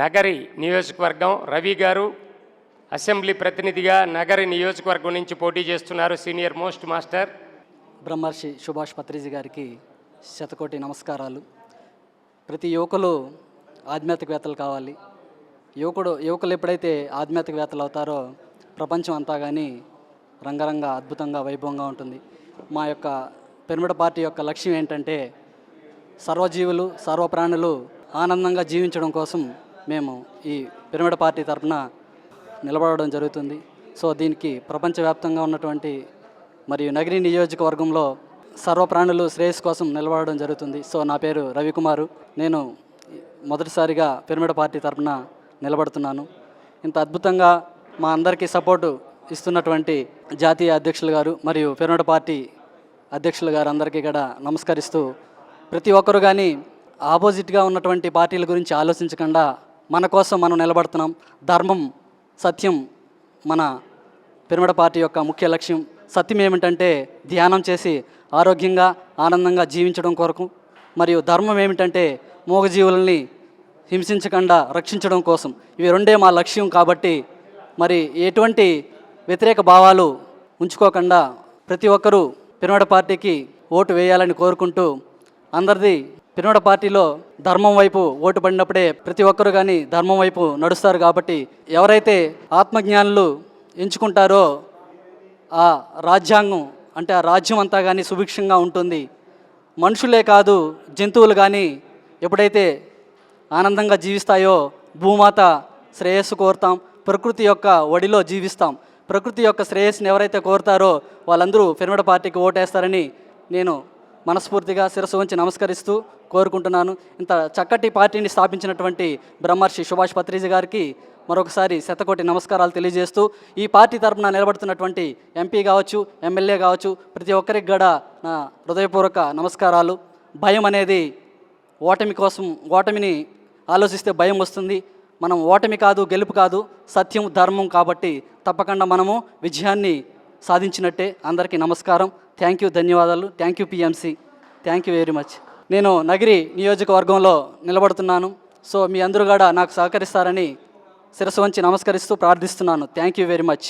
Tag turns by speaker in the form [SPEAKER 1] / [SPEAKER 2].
[SPEAKER 1] నగరి నియోజకవర్గం రవి గారు అసెంబ్లీ ప్రతినిధిగా నగరి నియోజకవర్గం నుంచి పోటీ చేస్తున్నారు సీనియర్ మోస్ట్ మాస్టర్.
[SPEAKER 2] బ్రహ్మర్షి సుభాష్ పత్రిజీ గారికి శతకోటి నమస్కారాలు. ప్రతి యువకులు ఆధ్యాత్మికవేత్తలు కావాలి. యువకుడు యువకులు ఎప్పుడైతే ఆధ్యాత్మికవేత్తలు అవుతారో ప్రపంచం అంతా కానీ రంగరంగ అద్భుతంగా వైభవంగా ఉంటుంది. మా యొక్క పిరమిడ్ పార్టీ యొక్క లక్ష్యం ఏంటంటే సర్వజీవులు సర్వప్రాణులు ఆనందంగా జీవించడం కోసం మేము ఈ పిరమిడ్ పార్టీ తరఫున నిలబడడం జరుగుతుంది. సో దీనికి ప్రపంచవ్యాప్తంగా ఉన్నటువంటి మరియు నగరీ నియోజకవర్గంలో సర్వప్రాణులు శ్రేయస్ కోసం నిలబడడం జరుగుతుంది. సో నా పేరు రవికుమారు. నేను మొదటిసారిగా పిరమిడ్ పార్టీ తరఫున నిలబడుతున్నాను. ఇంత అద్భుతంగా మా అందరికీ సపోర్టు ఇస్తున్నటువంటి జాతీయ అధ్యక్షులు గారు మరియు పిరమిడ్ పార్టీ అధ్యక్షులు గారు అందరికీ కూడా నమస్కరిస్తూ ప్రతి ఒక్కరు కానీ ఆపోజిట్గా ఉన్నటువంటి పార్టీల గురించి ఆలోచించకుండా మన కోసం మనం నిలబడుతున్నాం. ధర్మం సత్యం మన పిరమిడ్ పార్టీ యొక్క ముఖ్య లక్ష్యం. సత్యం ఏమిటంటే ధ్యానం చేసి ఆరోగ్యంగా ఆనందంగా జీవించడం కొరకు. మరియు ధర్మం ఏమిటంటే మూగజీవులని హింసించకుండా రక్షించడం కోసం. ఇవి రెండే మా లక్ష్యం కాబట్టి మరి ఎటువంటి వ్యతిరేక భావాలు ఉంచుకోకుండా ప్రతి ఒక్కరూ పిరమిడ్ పార్టీకి ఓటు వేయాలని కోరుకుంటూ అందరిది పినోడ పార్టీలో ధర్మం వైపు ఓటు పడినప్పుడే ప్రతి ఒక్కరు కానీ ధర్మం వైపు నడుస్తారు కాబట్టి ఎవరైతే ఆత్మజ్ఞానులు ఎంచుకుంటారో ఆ రాజ్యాంగం అంటే ఆ రాజ్యం అంతా కానీ సుభిక్షంగా ఉంటుంది. మనుషులే కాదు జంతువులు కానీ ఎప్పుడైతే ఆనందంగా జీవిస్తాయో భూమాత శ్రేయస్సు కోరుతాం. ప్రకృతి యొక్క ఒడిలో జీవిస్తాం. ప్రకృతి యొక్క శ్రేయస్సుని ఎవరైతే కోరుతారో వాళ్ళందరూ ఫిర్మిడ పార్టీకి ఓటేస్తారని నేను మనస్ఫూర్తిగా శిరస్సు వంచి నమస్కరిస్తూ కోరుకుంటున్నాను. ఇంత చక్కటి పార్టీని స్థాపించినటువంటి బ్రహ్మర్షి సుభాష్ పత్రిజీ గారికి మరొకసారి శతకోటి నమస్కారాలు తెలియజేస్తూ ఈ పార్టీ తరఫున నిలబడుతున్నటువంటి ఎంపీ కావచ్చు ఎమ్మెల్యే కావచ్చు ప్రతి ఒక్కరికి కూడా నా హృదయపూర్వక నమస్కారాలు. భయం అనేది ఓటమి కోసం ఓటమిని ఆలోచిస్తే భయం వస్తుంది. మనం ఓటమి కాదు గెలుపు కాదు సత్యం ధర్మం కాబట్టి తప్పకుండా మనము విజయాన్ని సాధించినట్టే అందరికీ నమస్కారం. థ్యాంక్ యూ ధన్యవాదాలు. Thank you PMC thank you very much నేను నగిరి నియోజకవర్గంలో నిలబడుతున్నాను. సో మీ అందరూ కూడా నాకు సహకరిస్తారని శిరస్సు వంచి నమస్కరిస్తూ ప్రార్థిస్తున్నాను. Thank you very much